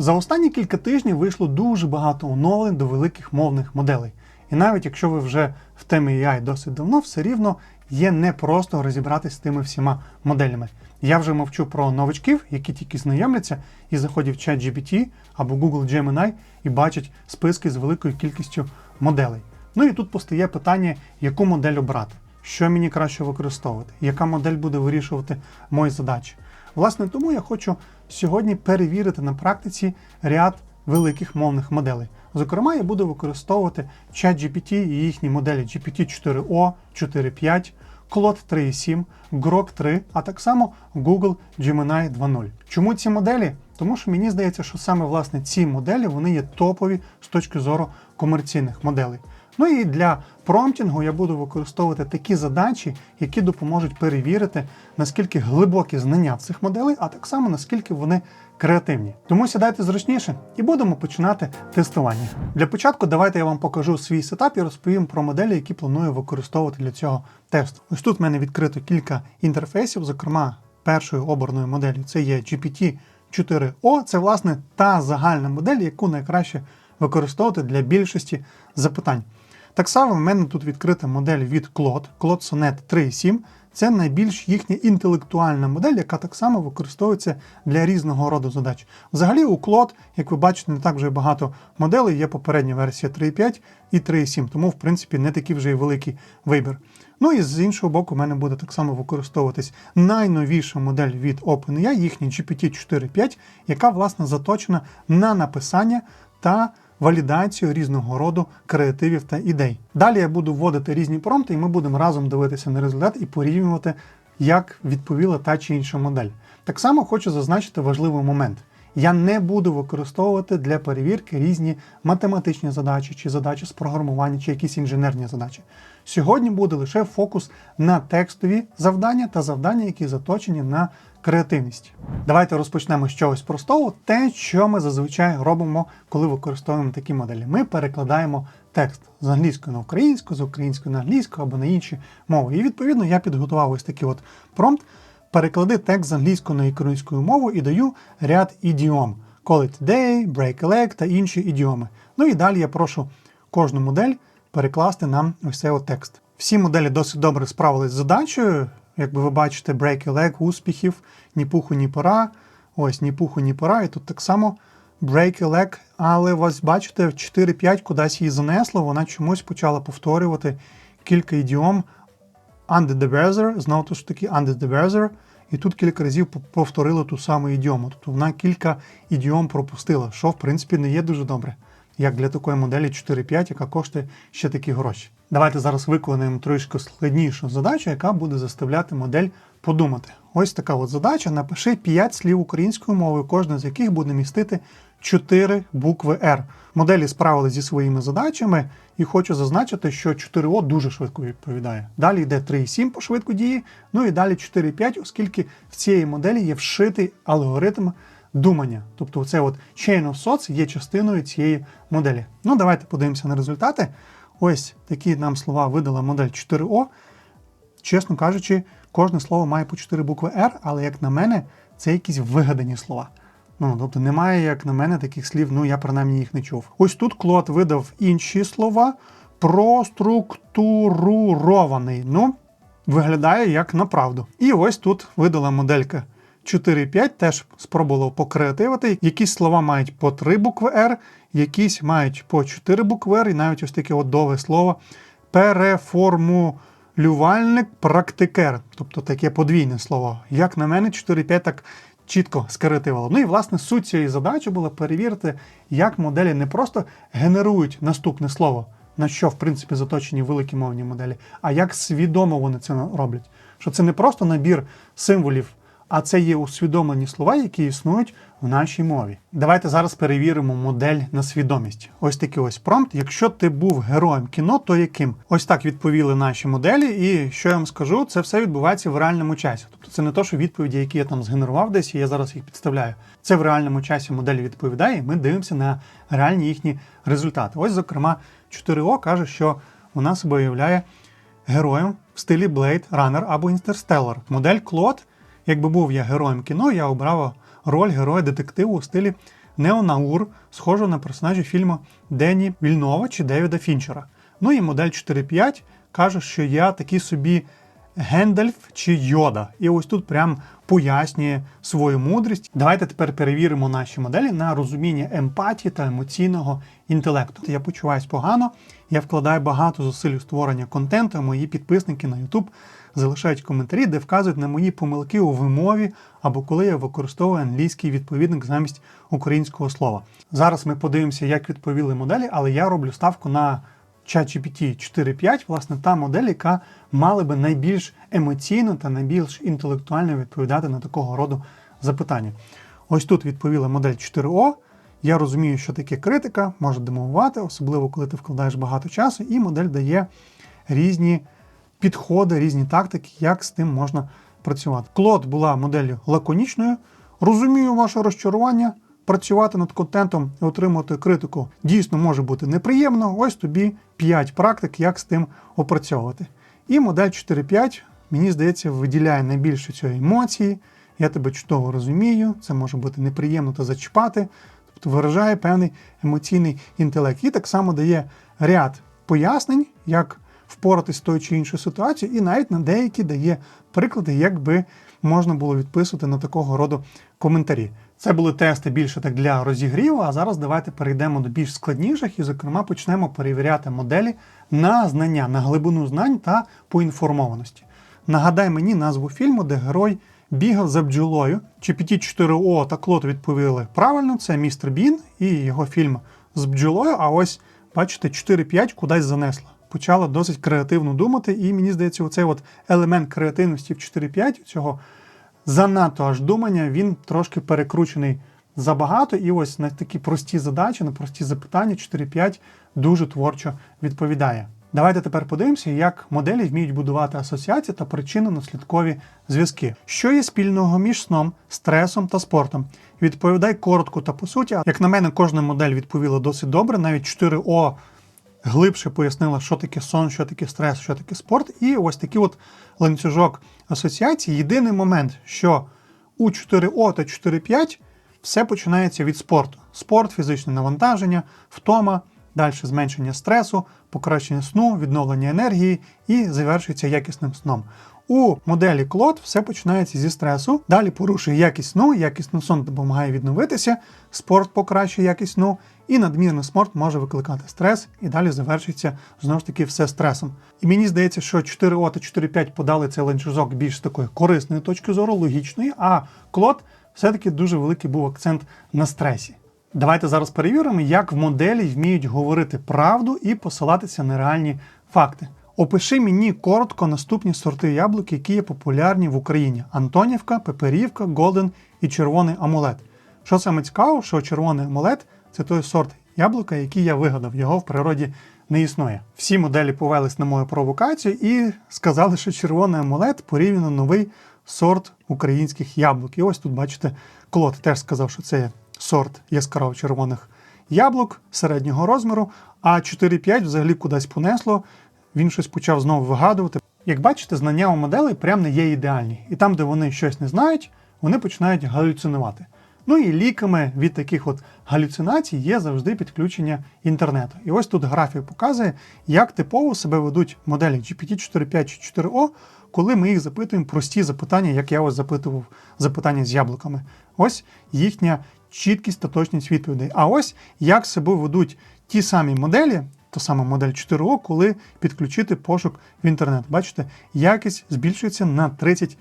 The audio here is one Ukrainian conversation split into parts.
За останні кілька тижнів вийшло дуже багато оновлень до великих мовних моделей. І навіть якщо ви вже в темі AI досить давно, все рівно є непросто розібратися з тими всіма моделями. Я вже мовчу про новачків, які тільки знайомляться і заходять в чат або Google Gemini і бачать списки з великою кількістю моделей. Ну і тут постає питання, яку модель обрати, що мені краще використовувати, яка модель буде вирішувати мої задачі. Власне, тому я хочу сьогодні перевірити на практиці ряд великих мовних моделей. Зокрема, я буду використовувати ChatGPT і їхні моделі GPT-4o, 4.5, Claude 3.7, Grok 3, а так само Google Gemini 2.0. Чому ці моделі? Тому що мені здається, що саме власне ці моделі вони є топові з точки зору комерційних моделей. Ну і для промптінгу я буду використовувати такі задачі, які допоможуть перевірити, наскільки глибокі знання цих моделей, а так само наскільки вони креативні. Тому сідайте зручніше і будемо починати тестування. Для початку давайте я вам покажу свій сетап і розповім про моделі, які планую використовувати для цього тесту. Ось тут в мене відкрито кілька інтерфейсів, зокрема, першою обраною моделлю це є GPT 4O. Це власне та загальна модель, яку найкраще використовувати для більшості запитань. Так само в мене тут відкрита модель від Claude, Claude Sonnet 3.7. Це найбільш їхня інтелектуальна модель, яка так само використовується для різного роду задач. Взагалі, у Claude, як ви бачите, не так вже багато моделей, є попередня версія 3.5 і 3.7, тому, в принципі, не такий вже й великий вибір. Ну і з іншого боку, в мене буде так само використовуватись найновіша модель від OpenAI, їхня GPT 4.5, яка, власне, заточена на написання та валідацію різного роду креативів та ідей. Далі я буду вводити різні промпти, і ми будемо разом дивитися на результат і порівнювати, як відповіла та чи інша модель. Так само хочу зазначити важливий момент. Я не буду використовувати для перевірки різні математичні задачі, чи задачі з програмування, чи якісь інженерні задачі. Сьогодні буде лише фокус на текстові завдання та завдання, які заточені на креативність. Давайте розпочнемо з чогось простого. Те, що ми зазвичай робимо, коли використовуємо такі моделі. Ми перекладаємо текст з англійської на українську, з української на англійську або на інші мови. І відповідно я підготував ось такий от промпт. Переклади текст з англійської на українську мову і даю ряд ідіом. Call it today, break a leg та інші ідіоми. Ну і далі я прошу кожну модель перекласти нам ось цей от текст. Всі моделі досить добре справились з задачею. Якби ви бачите, break a leg, успіхів, ні пуху, ні пора. Ось ні пуху, ні пора. І тут так само break a leg, але ось бачите, в 4-5 кудись її занесло, вона чомусь почала повторювати кілька ідіом under the weather, знову ж таки under the weather, і тут кілька разів повторила ту саму ідіому. Тобто вона кілька ідіом пропустила, що в принципі не є дуже добре, як для такої моделі 4.5, яка коштує ще такі гроші. Давайте зараз виконаємо трішки складнішу задачу, яка буде заставляти модель подумати. Ось така от задача. Напиши 5 слів українською мовою, кожна з яких буде містити 4 букви R. Моделі справилися зі своїми задачами, і хочу зазначити, що 4О дуже швидко відповідає. Далі йде 3,7 по швидку дії, ну і далі 4,5, оскільки в цієї моделі є вшитий алгоритм думання. Тобто це от Chain of Thoughts є частиною цієї моделі. Ну, давайте подивимося на результати. Ось такі нам слова видала модель 4О. Чесно кажучи, кожне слово має по 4 букви R, але як на мене, це якісь вигадані слова. Ну, тобто немає, як на мене, таких слів, ну я принаймні їх не чув. Ось тут Клод видав інші слова проструктурований. Ну, виглядає як на правду. І ось тут видала моделька 4.5, теж спробувала покреативити. Якісь слова мають по 3 букви R, якісь мають по 4 букви R, і навіть ось таке от довге слово переформулювальник практикер, тобто таке подвійне слово. Як на мене, 4.5 так чітко скреативило. Ну і власне суть цієї задачі була перевірити, як моделі не просто генерують наступне слово, на що в принципі заточені великі мовні моделі, а як свідомо вони це роблять. Що це не просто набір символів, а це є усвідомлені слова, які існують в нашій мові. Давайте зараз перевіримо модель на свідомість. Ось такий ось промпт. Якщо ти був героєм кіно, то яким? Ось так відповіли наші моделі, і що я вам скажу, це все відбувається в реальному часі. Тобто це не то, що відповіді, які я там згенерував десь, і я зараз їх підставляю. Це в реальному часі модель відповідає, і ми дивимося на реальні їхні результати. Ось, зокрема, 4О каже, що вона себе уявляє героєм в стилі Blade Runner або Interstellar. Модель Claude Якби був я героєм кіно, я обрав роль героя детективу у стилі Неонаур, схожу на персонажі фільму Дені Вільнова чи Девіда Фінчера. Ну і модель 4.5 каже, що я такий собі Гендальф чи Йода. І ось тут прям пояснює свою мудрість. Давайте тепер перевіримо наші моделі на розуміння емпатії та емоційного інтелекту. Я почуваюсь погано, я вкладаю багато зусиль у створення контенту. Мої підписники на YouTube залишають коментарі, де вказують на мої помилки у вимові або коли я використовую англійський відповідник замість українського слова. Зараз ми подивимося, як відповіли моделі, але я роблю ставку на ChatGPT 4.5, власне, та модель, яка мала би найбільш емоційно та найбільш інтелектуально відповідати на такого роду запитання. Ось тут відповіла модель 4O. Я розумію, що таке критика, може демовувати, особливо коли ти вкладаєш багато часу, і модель дає різні підходи, різні тактики, як з тим можна працювати. Клод була моделлю лаконічною. Розумію ваше розчарування. Працювати над контентом і отримувати критику дійсно може бути неприємно. Ось тобі 5 практик, як з тим опрацьовувати. І модель 4.5, мені здається, виділяє найбільше цієї емоції. Я тебе чудово розумію, це може бути неприємно та зачіпати, тобто виражає певний емоційний інтелект. І так само дає ряд пояснень, як впоратись з тою чи іншою ситуацією, і навіть на деякі дає приклади, як би можна було відписувати на такого роду коментарі. Це були тести більше так для розігріву, а зараз давайте перейдемо до більш складніших і, зокрема, почнемо перевіряти моделі на знання, на глибину знань та поінформованості. Нагадай мені назву фільму, де герой бігав за бджолою. GPT-4O та Клод відповіли правильно, це містер Бін і його фільм з бджолою. А ось, бачите, 4-5 кудись занесло. Почала досить креативно думати, і мені здається, оцей от елемент креативності в 4-5 цього занадто аж думання, він трошки перекручений забагато. І ось на такі прості задачі, на прості запитання 4-5 дуже творчо відповідає. Давайте тепер подивимося, як моделі вміють будувати асоціації та причинно-наслідкові зв'язки. Що є спільного між сном, стресом та спортом? Відповідай коротко та по суті. Як на мене, кожна модель відповіла досить добре. Навіть 4О глибше пояснила, що таке сон, що таке стрес, що таке спорт. І ось такий от ланцюжок асоціацій. Єдиний момент, що у 4О та 4.5 все починається від спорту. Спорт, фізичне навантаження, втома, далі зменшення стресу, покращення сну, відновлення енергії і завершується якісним сном. У моделі Клод все починається зі стресу, далі порушує якість сну, якісний сон допомагає відновитися, спорт покращує якість сну, і надмірний спорт може викликати стрес, і далі завершується знову ж таки все стресом. І мені здається, що 4О та 4.5 подали цей ланцюжок більш з такої корисної точки зору, логічної, а Клод все-таки дуже великий був акцент на стресі. Давайте зараз перевіримо, як в моделі вміють говорити правду і посилатися на реальні факти. Опиши мені коротко наступні сорти яблук, які є популярні в Україні: Антонівка, Пеперівка, Голден і червоний амулет. Що саме цікаво, що червоний амулет це той сорт яблука, який я вигадав, його в природі не існує. Всі моделі повелись на мою провокацію і сказали, що червоний амулет порівняно новий сорт українських яблук. І ось тут, бачите, Клод теж сказав, що це сорт яскраво червоних яблук середнього розміру, а 4-5 взагалі кудись понесло. Він щось почав знову вигадувати. Як бачите, знання у моделей прям не є ідеальні. І там, де вони щось не знають, вони починають галюцинувати. Ну і ліками від таких от галюцинацій є завжди підключення інтернету. І ось тут графік показує, як типово себе ведуть моделі GPT-4.5 чи 4O, коли ми їх запитуємо прості запитання, як я ось запитував запитання з яблуками. Ось їхня чіткість та точність відповідей. А ось як себе ведуть ті самі моделі, та сама модель 4O, коли підключити пошук в інтернет. Бачите, якість збільшується на 30%.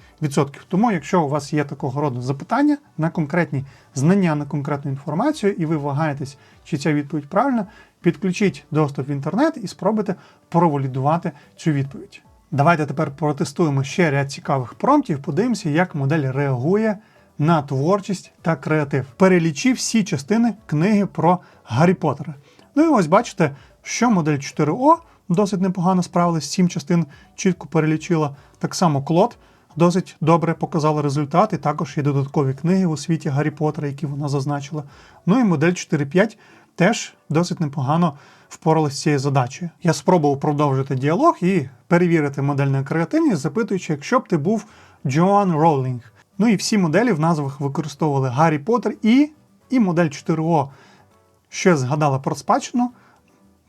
Тому, якщо у вас є такого роду запитання на конкретні знання на конкретну інформацію, і ви вагаєтесь, чи ця відповідь правильна, підключіть доступ в інтернет і спробуйте провалідувати цю відповідь. Давайте тепер протестуємо ще ряд цікавих промптів, подивимося, як модель реагує на творчість та креатив. Перелічив всі частини книги про Гаррі Поттера. Ну і ось бачите, що модель 4О досить непогано справилась, 7 частин чітко перелічила. Так само Клод досить добре показала результати. Також є додаткові книги у світі Гаррі Поттера, які вона зазначила. Ну і модель 4.5 теж досить непогано впоралась з цією задачею. Я спробував продовжити діалог і перевірити модель на креативність, запитуючи, якщо б ти був Джоан Роулінг. Ну і всі моделі в назвах використовували Гаррі Поттер і І модель 4O ще згадала про спадщину.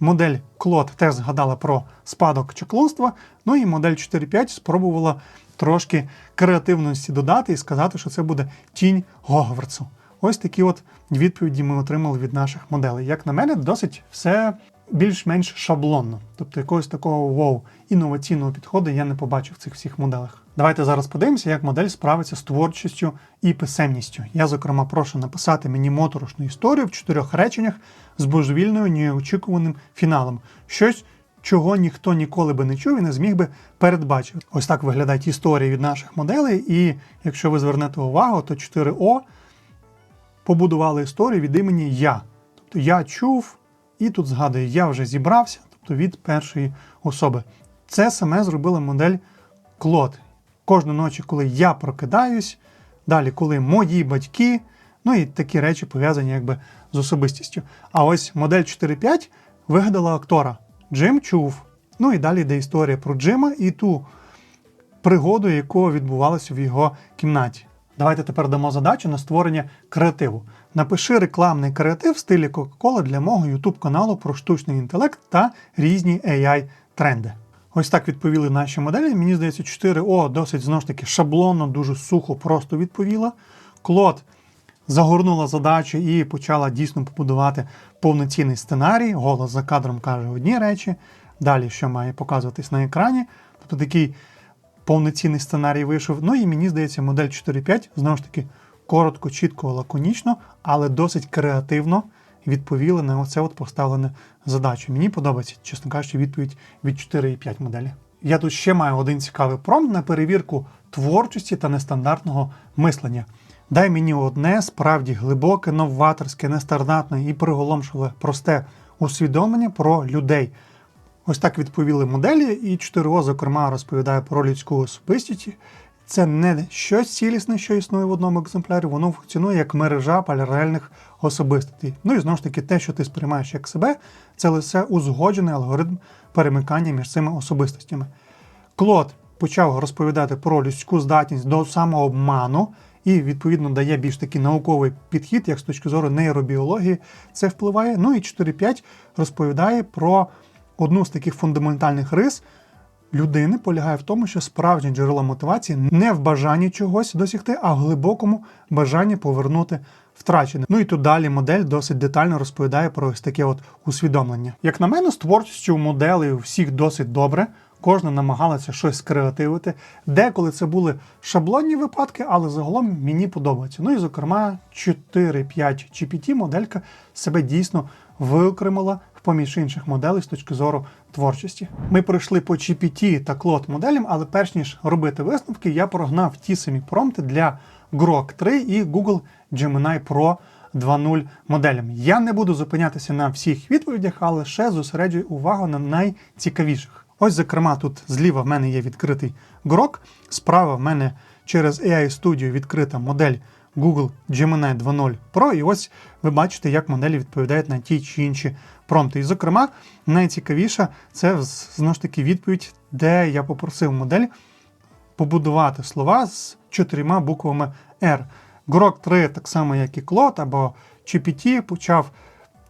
Модель Клод теж згадала про спадок чаклунства. Ну і модель 4.5 спробувала трошки креативності додати і сказати, що це буде тінь Гогвартсу. Ось такі от відповіді ми отримали від наших моделей. Як на мене, досить все більш-менш шаблонно. Тобто якогось такого вау інноваційного підходу я не побачив в цих всіх моделях. Давайте зараз подивимося, як модель справиться з творчістю і писемністю. Я, зокрема, прошу написати мені моторошну історію в чотирьох реченнях з божевільною неочікуваним фіналом. Щось, чого ніхто ніколи би не чув і не зміг би передбачити. Ось так виглядають історії від наших моделей. І якщо ви звернете увагу, то 4О побудували історію від імені я. Тобто я чув, і тут згадую, я вже зібрався, тобто від першої особи. Це саме зробила модель Клод. Кожну ночі, коли я прокидаюсь, далі, коли мої батьки, ну і такі речі пов'язані якби з особистістю. А ось модель 4.5 вигадала актора. Джим чув. Ну і далі йде історія про Джима і ту пригоду, яка відбувалася в його кімнаті. Давайте тепер дамо задачу на створення креативу. Напиши рекламний креатив в стилі Coca-Cola для мого YouTube каналу про штучний інтелект та різні AI-тренди. Ось так відповіли наші моделі. Мені здається, 4О досить знову ж таки шаблонно, дуже сухо, просто відповіла. Клод загорнула задачу і почала дійсно побудувати повноцінний сценарій. Голос за кадром каже одні речі. Далі, що має показуватись на екрані. Тобто такий повноцінний сценарій вийшов. Ну і мені здається, модель 4.5 знову ж таки коротко, чітко, лаконічно, але досить креативно відповіли на оце от поставлене задачу. Мені подобається, чесно кажучи, відповідь від 4.5 моделі. Я тут ще маю один цікавий промпт на перевірку творчості та нестандартного мислення. Дай мені одне справді глибоке, новаторське, нестандартне і приголомшливе просте усвідомлення про людей. Ось так відповіли моделі, і 4О, зокрема, розповідає про людську особистість. Це не щось цілісне, що існує в одному екземплярі, воно функціонує як мережа паралельних особистостей. Ну і знову ж таки, те, що ти сприймаєш як себе, це лише узгоджений алгоритм перемикання між цими особистостями. Клод почав розповідати про людську здатність до самообману і, відповідно, дає більш такий науковий підхід, як з точки зору нейробіології це впливає. Ну і 4.5 розповідає про одну з таких фундаментальних рис людини полягає в тому, що справжнє джерело мотивації не в бажанні чогось досягти, а в глибокому бажанні повернути втрачене. Ну і тут далі модель досить детально розповідає про ось таке от усвідомлення. Як на мене, з творчістю моделей у всіх досить добре. Кожна намагалася щось скреативити. Деколи це були шаблонні випадки, але загалом мені подобається. Ну і зокрема, 4-5 GPT моделька себе дійсно виокремила поміж інших моделей з точки зору творчості. Ми пройшли по GPT та Claude моделям, але перш ніж робити висновки, я прогнав ті самі промпти для Grok 3 і Google Gemini Pro 2.0 моделям. Я не буду зупинятися на всіх відповідях, але лише зосереджую увагу на найцікавіших. Ось, зокрема, тут зліва в мене є відкритий Grok, справа в мене через AI Studio відкрита модель Google Gemini 2.0 Pro. І ось ви бачите, як моделі відповідають на ті чи інші промпти. І, зокрема, найцікавіше це знову ж таки відповідь, де я попросив модель побудувати слова з чотирма буквами R. Grok 3, так само, як і Claude або GPT, почав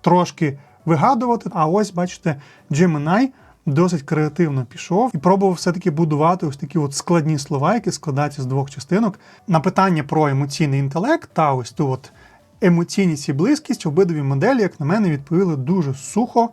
трошки вигадувати. А ось, бачите, Gemini досить креативно пішов і пробував все-таки будувати ось такі от складні слова, які складаються з двох частинок. На питання про емоційний інтелект та ось ту от емоційність і близькість обидві моделі, як на мене, відповіли дуже сухо,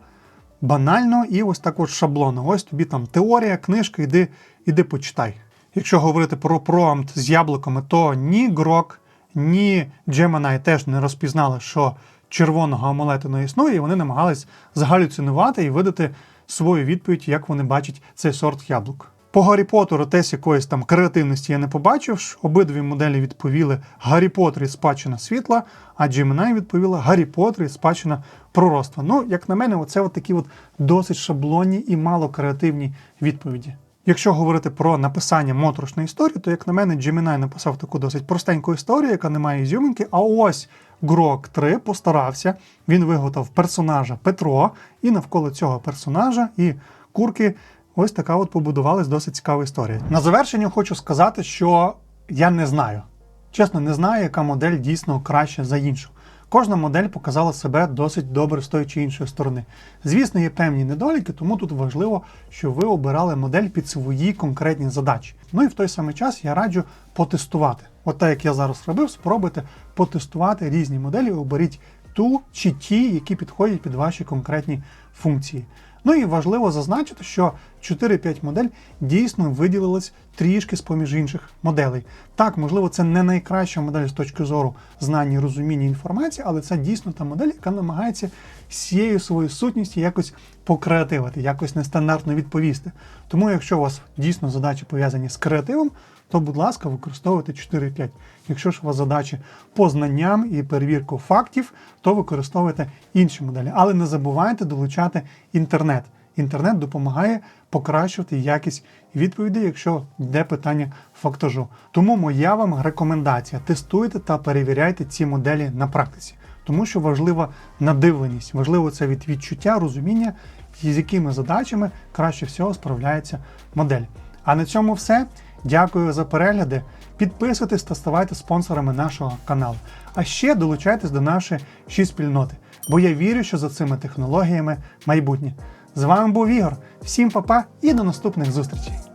банально і ось так от шаблонно. Ось тобі там теорія, книжка, іди, іди почитай. Якщо говорити про промпт з яблуками, то ні Grok, ні Gemini теж не розпізнали, що червоного омелету не існує, і вони намагались загалюцинувати і видати свою відповідь, як вони бачать цей сорт яблук. По Гаррі Поттеру теж якоїсь там креативності я не побачив. Обидві моделі відповіли Гаррі Поттер і спадщина світла, а Gemini відповіла Гаррі Поттер і спадщина пророцтва. Ну, як на мене, оце от такі от досить шаблонні і мало креативні відповіді. Якщо говорити про написання моторошної історії, то, як на мене, Gemini написав таку досить простеньку історію, яка не має ізюминки, а ось Grok 3 постарався, він виготовив персонажа Петро, і навколо цього персонажа і курки ось така от побудувалась досить цікава історія. На завершення хочу сказати, що я не знаю. Чесно, не знаю, яка модель дійсно краще за іншу. Кожна модель показала себе досить добре з тої чи іншої сторони. Звісно, є певні недоліки, тому тут важливо, що ви обирали модель під свої конкретні задачі. Ну і в той самий час я раджу потестувати. От так як я зараз робив, спробуйте потестувати різні моделі, оберіть ту чи ті, які підходять під ваші конкретні функції. Ну і важливо зазначити, що 4.5 модель дійсно виділилась трішки з поміж інших моделей. Так, можливо, це не найкраща модель з точки зору знання і розуміння інформації, але це дійсно та модель, яка намагається всією своєю сутністю якось покреативити, якось нестандартно відповісти. Тому, якщо у вас дійсно задачі пов'язані з креативом, то, будь ласка, використовуйте 4.5. Якщо ж у вас задачі по знанням і перевірку фактів, то використовуйте інші моделі. Але не забувайте долучати інтернет. Інтернет допомагає покращувати якість відповідей, якщо йде питання фактажу. Тому моя вам рекомендація: тестуйте та перевіряйте ці моделі на практиці, тому що важлива надивленість, важливо це від відчуття, розуміння, з якими задачами краще всього справляється модель. А на цьому все. Дякую за перегляди. Підписуйтесь та ставайте спонсорами нашого каналу. А ще долучайтесь до нашої ші спільноти, бо я вірю, що за цими технологіями майбутнє. З вами був Ігор. Всім па-па і до наступних зустрічей!